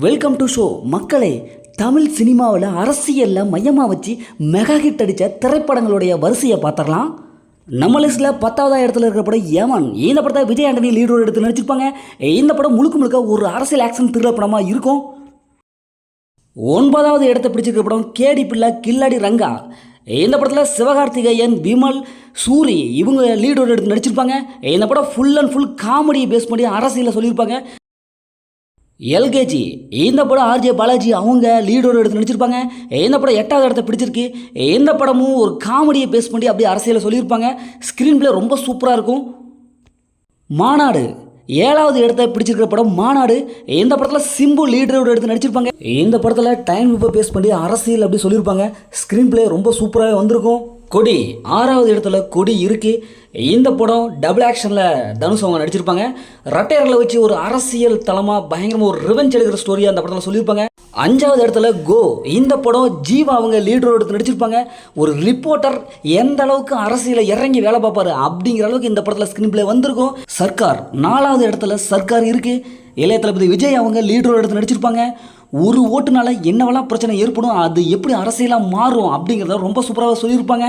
Welcome to show மக்களே தமிழ் சினிமாவில் அரசியலில் மையமாக வச்சு மெகா ஹிட் அடித்த திரைப்படங்களுடைய வரிசையை பார்த்துடலாம். நம்ம லிஸ்ட்டில் பத்தாவதா இடத்துல இருக்கிற படம் ஏமன். இந்த படத்தை விஜய் ஆண்டனி லீட் ரோல் எடுத்து நடிச்சிருப்பாங்க. இந்த படம் முழுக்க முழுக்க ஒரு அரசியல் ஆக்ஷன் த்ரில்லர் படமாக இருக்கும். ஒன்பதாவது இடத்தை பிடிச்சிருக்கிற படம் கேடி பிள்ளை கில்லாடி ரங்கா. இந்த படத்தில் சிவகார்த்திகேயன் விமல் சூரி இவங்க லீட் ரோல் எடுத்து நடிச்சிருப்பாங்க. இந்த படம் ஃபுல் அண்ட் ஃபுல் காமெடியை பேஸ் பண்ணி அரசியலில் சொல்லியிருப்பாங்க. எல்கேஜி. இந்த படம் ஆர்ஜே பாலாஜி அவங்க லீடோடு எடுத்து நடிச்சிருப்பாங்க. இந்த படம் எட்டாவது இடத்த பிடிச்சிருக்கு. இந்த படமும் ஒரு காமெடியை பேஸ் பண்ணி அப்படியே அரசியலை சொல்லியிருப்பாங்க. ஸ்க்ரீன் பிளே ரொம்ப சூப்பராக இருக்கும். மாநாடு. ஏழாவது இடத்த பிடிச்சிருக்கிற படம் மாநாடு. இந்த படத்தில் சிம்பு லீடரோடு எடுத்து நடிச்சிருப்பாங்க. இந்த படத்தில் டைம் பேஸ் பண்ணி அரசியல் அப்படி சொல்லியிருப்பாங்க. ஸ்க்ரீன் பிளே ரொம்ப சூப்பராகவே வந்திருக்கும். கொடி ஆறாவது இடத்துல கொடி இருக்கு. இந்த படம் டபுள் ஆக்ஷனில் தனுஷ் அவங்க நடிச்சிருப்பாங்க. ரட்டையர்களை வச்சு ஒரு அரசியல் தளமாக பயங்கரமாக ஒரு ரிவெஞ்ச் எடுக்கிற ஸ்டோரியாக அந்த படத்தில் சொல்லியிருப்பாங்க. அஞ்சாவது இடத்துல கோ இந்த படம் ஜீவா அவங்க லீடரோடு எடுத்து நடிச்சிருப்பாங்க. ஒரு ரிப்போர்ட்டர் எந்த அளவுக்கு அரசியலை இறங்கி வேலை பார்ப்பாரு அப்படிங்கிற அளவுக்கு இந்த படத்தில் ஸ்க்ரீன் பிளே வந்திருக்கும். சர்க்கார் நாலாவது இடத்துல சர்க்கார் இருக்குது இளைய தளபதி விஜய் அவங்க லீடரோடு எடுத்து நடிச்சிருப்பாங்க. ஒரு ஓட்டுனால என்னவெல்லாம் பிரச்சனை ஏற்படும் அது எப்படி அரசியலாக மாறும் அப்படிங்கிறத ரொம்ப சூப்பராக சொல்லியிருப்பாங்க.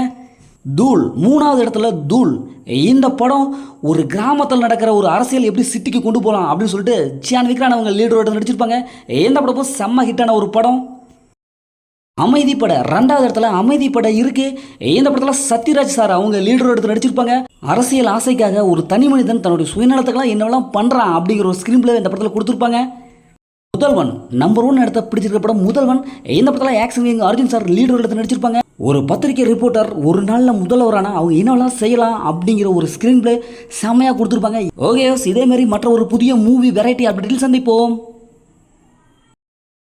தூள் மூணாவது இடத்துல தூள். இந்த படம் ஒரு கிராமத்தில் நடக்கிற ஒரு அரசியல் எப்படி சிட்டிக்கு கொண்டு போகலாம் அப்படின்னு சொல்லிட்டு சியான் விக்ரான் அவங்க லீடரோட நடிச்சிருப்பாங்க. எந்த படமும் செம்ம ஹிட்டான ஒரு படம். அமைதி பட ரெண்டாவது இடத்துல அமைதி பட இருக்கு. இந்த படத்தில் சத்யராஜ் சார் அவங்க லீடர் எடுத்து நடிச்சிருப்பாங்க. அரசியல் ஆசைக்காக ஒரு தனி மனிதன் தன்னுடைய சுயநலத்துக்கெல்லாம் என்னவெல்லாம் பண்ணுறான் அப்படிங்கிற ஒரு ஸ்க்ரீன் பிளே இந்த படத்தில் கொடுத்துருப்பாங்க. முதல்வன் நம்பர் ஒன் இடத்த பிடிச்சிருக்க படம் முதல்வன். இந்த படத்தில் ஆக்ஷன் எங்க அர்ஜுன் சார் லீடர் எடுத்து நடிச்சிருப்பாங்க. ஒரு பத்திரிகை ரிப்போர்ட்டர் ஒரு நாளில் முதல்வரானா அவங்க என்னவெல்லாம் செய்யலாம் அப்படிங்கிற ஒரு ஸ்க்ரீன் பிளே செம்மையாக கொடுத்துருப்பாங்க. ஓகே இதே மாதிரி மற்ற ஒரு புதிய மூவி வெரைட்டி அப்படி சந்திப்போம்.